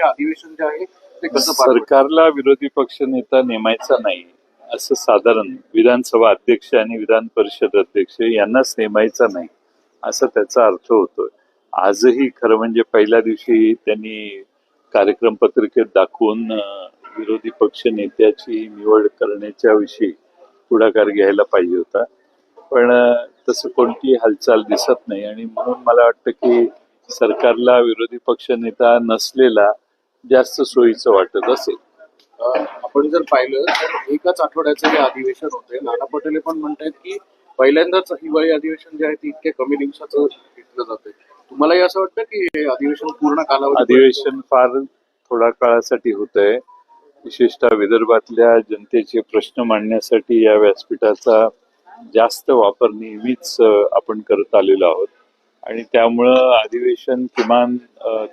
अधिवेशन जे आहे ते कसं सरकारला विरोधी पक्ष नेता नेमायचा नाही असं साधारण विधानसभा अध्यक्ष आणि विधान परिषद अध्यक्ष यांनाच नेमायचा नाही असा त्याचा अर्थ होतोय. आजही खरं म्हणजे पहिल्या दिवशी त्यांनी कार्यक्रम पत्रिकेत दाखवून विरोधी पक्ष नेत्याची निवड करण्याच्या विषयी पुढाकार घ्यायला पाहिजे होता. पण तसं कोणती हालचाल दिसत नाही आणि म्हणून मला वाटतं की सरकारला विरोधी पक्ष नेता नसलेला जास्त सोयीचं वाटत असेल. आपण जर पाहिलं तर एकाच आठवड्याचं हे अधिवेशन होते नाना पटेले पण म्हणतायत की पहिल्यांदाच हिवाळी अधिवेशन जे आहे ते इतक्या कमी दिवसाचं घेतलं जातंय. तुम्हालाही असं वाटतं की हे अधिवेशन पूर्ण कालावधी अधिवेशन फार थोड्या काळासाठी होत आहे विशेषतः विदर्भातल्या जनतेचे प्रश्न मांडण्यासाठी या व्यासपीठाचा जास्त वापर नेहमीच आपण करत आलेलो आहोत. आणि त्यामुळं अधिवेशन किमान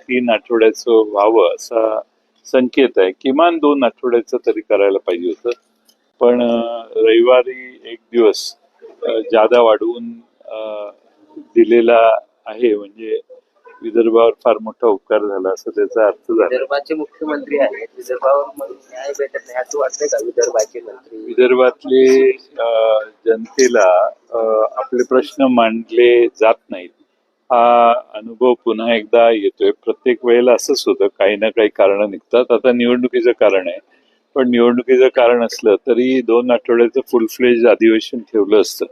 तीन आठवड्याचं व्हावं असा संकेत आहे. किमान दोन आठवड्याचं तरी करायला पाहिजे होतं. पण रविवारी एक दिवस जादा वाढवून दिलेला आहे म्हणजे विदर्भावर फार मोठा उपकार झाला असं त्याचा अर्थ झाला. विदर्भाचे मुख्यमंत्री आहेत. विदर्भावर न्याय भेटत नाही असं वाटतंय का विदर्भाचे मंत्री? विदर्भातले जनतेला आपले प्रश्न मांडले जात नाहीत. हा अनुभव पुन्हा एकदा येतोय. प्रत्येक वेळेला असंच होतं. काही ना काही कारण निघतात. आता निवडणुकीचं कारण आहे. पण निवडणुकीचं कारण असलं तरी दोन आठवड्याचं फुल फ्लेज अधिवेशन ठेवलं असतं.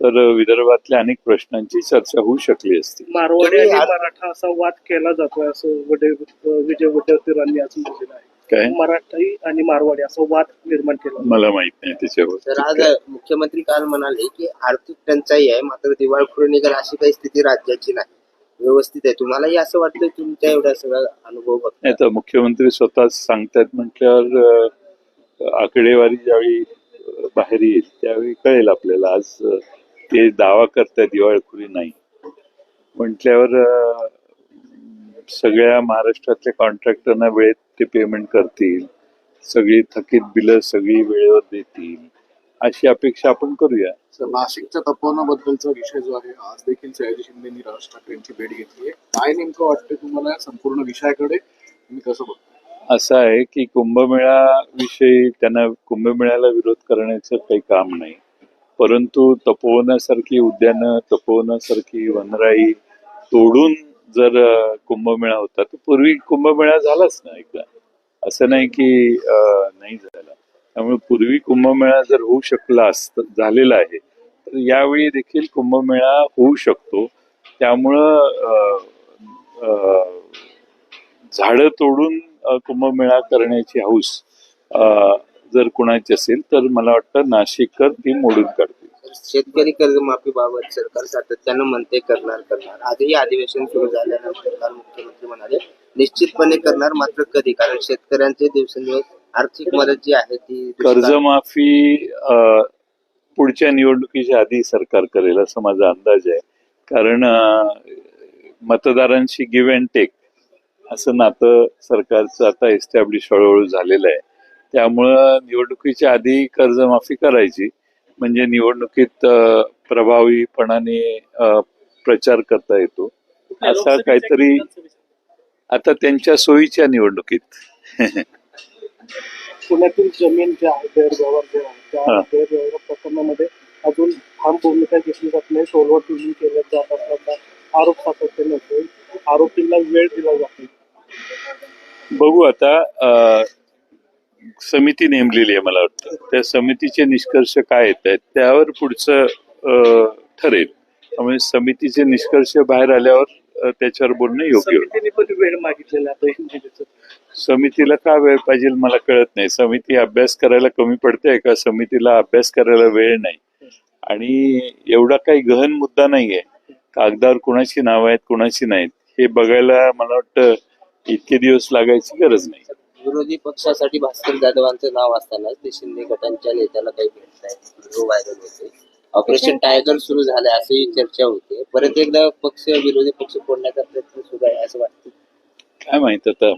तर विदर्भातल्या अनेक प्रश्नांची चर्चा होऊ शकली असती. मारवाडी आणि मराठा असा वाद केला जातोय असं वडे विजय वडेवतीरांनी असं म्हटलेलं आहे. काय? मराठी आणि मारवाडी असा वाद निर्माण केला मला माहीत नाही त्याच्यावर तर आज मुख्यमंत्री काल म्हणाले की आर्थिक टंचाई आहे मात्र दिवाळखोरी निघाल अशी काही स्थिती राज्याची नाही. व्यवस्थित आहे. तुम्हालाही असं वाटतं तुमच्या एवढा सगळा अनुभव बघ नाही तर मुख्यमंत्री स्वतःच सांगतायत म्हटल्यावर अं, आकडेवारी ज्यावेळी अं, बाहेर येईल त्यावेळी कळेल आपल्याला. आज अं, ते दावा करतायत दिवाळखोरी नाही. म्हटल्यावर अं, सगळ्या महाराष्ट्रातल्या कॉन्ट्रॅक्टरना वेळेत ते पेमेंट करतील. सगळी थकीत बिलं सगळी वेळेवर देतील. अशी अपेक्षा आपण करूया. तर नाशिकच्या तपोवनाबद्दलचा विषय जो आहे आज देखील सयाजी शिंदेनी राज ठाकरेंची भेट घेतली आहे. काय नेमकं वाटतं तुम्हाला संपूर्ण विषयाकडे? तुम्ही कसं बघता? असं आहे की कुंभमेळा विषयी त्यांना कुंभमेळ्याला विरोध करण्याचं काही काम नाही. परंतु तपोवनासारखी उद्यानं तपोवनासारखी वनराई तोडून जर कुंभमेळा होता तर पूर्वी कुंभमेळा झालाच ना एकदा असं नाही की नाही झाला. त्यामुळे पूर्वी कुंभमेळा जर होऊ शकला असत झालेला आहे तर यावेळी देखील कुंभमेळा होऊ शकतो. त्यामुळं झाडं तोडून कुंभमेळा करण्याची हौस जर कुणाची असेल तर मला वाटतं नाशिककर ती मोडून काढ शेतकरी कर्जमाफी बाबत सरकार सातत्यानं म्हणते करणार करणार. आजही अधिवेशन सुरू झाल्यानंतर काल मुख्यमंत्री म्हणाले निश्चितपणे करणार मात्र कधी? कारण शेतकऱ्यांचे दिवसेंदिवस आर्थिक मदत जी आहे ती कर्जमाफी पुढच्या निवडणुकीच्या आधी सरकार करेल असं माझा अंदाज आहे. कारण मतदारांशी गिव्ह अँड टेक असं नातं सरकारचं आता एस्टॅब्लिश हळूहळू झालेलं आहे. त्यामुळं निवडणुकीच्या आधी कर्जमाफी करायची म्हणजे निवडणुकीत प्रभावीपणाने प्रचार करता येतो. असा काहीतरी आता त्यांच्या सोयीच्या निवडणुकीत. पुण्यातील जमीन जे आहे गैरव्यवहार जे आहे. त्या गैरव्यवहार प्रकरणामध्ये अजून ठाम भूमिका घेतली जात नाही. सोलवट तुझी केल्या जात असल्याचा आरोप सातत्याने होतोय आरोपींना वेळ दिला जात. नाही बघू आता समिती नेमलेली आहे मला वाटतं. त्या समितीचे निष्कर्ष काय येत आहेत त्यावर पुढचं ठरेल. त्यामुळे समितीचे निष्कर्ष बाहेर आल्यावर त्याच्यावर बोलणं योग्य होईल. वेळ मागितलेला समितीला का वेळ पाहिजे मला कळत नाही. समिती अभ्यास करायला कमी पडते का? समितीला अभ्यास करायला वेळ नाही. आणि एवढा काही गहन मुद्दा नाहीये. कागदावर कुणाची नावं आहेत कुणाची नाहीत हे बघायला मला वाटतं इतके दिवस लागायची गरज नाही. विरोधी पक्षासाठी भास्कर जाधवांचं नाव असतानाच ते शिंदे गटांच्या नेत्याला काही भेटत नाही व्हिडिओ व्हायरल होते. ऑपरेशन टायगर सुरू झालं अशी चर्चा होते. परत एकदा पक्ष विरोधी पक्ष फोडण्याचा प्रयत्न सुरू आहे असं वाटतं. काय माहीत आता.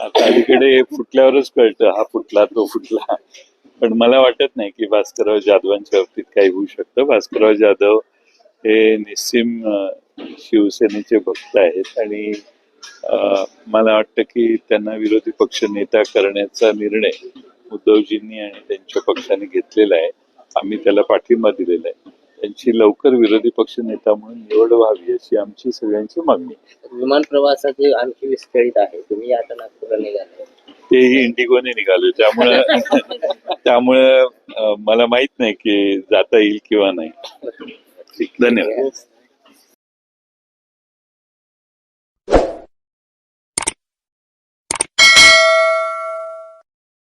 आता अलीकडे फुटल्यावरच कळतं हा फुटला तो फुटला. पण मला वाटत नाही की भास्करराव जाधवांच्या बाबतीत काही होऊ शकतं. भास्करराव जाधव हे निस्सीम शिवसेनेचे भक्त आहेत आणि मला वाटतं की त्यांना विरोधी पक्ष नेता करण्याचा निर्णय उद्धवजींनी आणि त्यांच्या पक्षाने घेतलेला आहे. आम्ही त्याला पाठिंबा दिलेला आहे. त्यांची लवकर विरोधी पक्ष नेता म्हणून निवड व्हावी अशी आमची सगळ्यांची मागणी. विमान प्रवासाचे आणखी विस्कळीत आहे. तुम्ही आता नागपूरला निघाले. तेही इंडिगोने निघाले. त्यामुळे त्यामुळे मला माहीत नाही की जाता येईल किंवा नाही. धन्यवाद.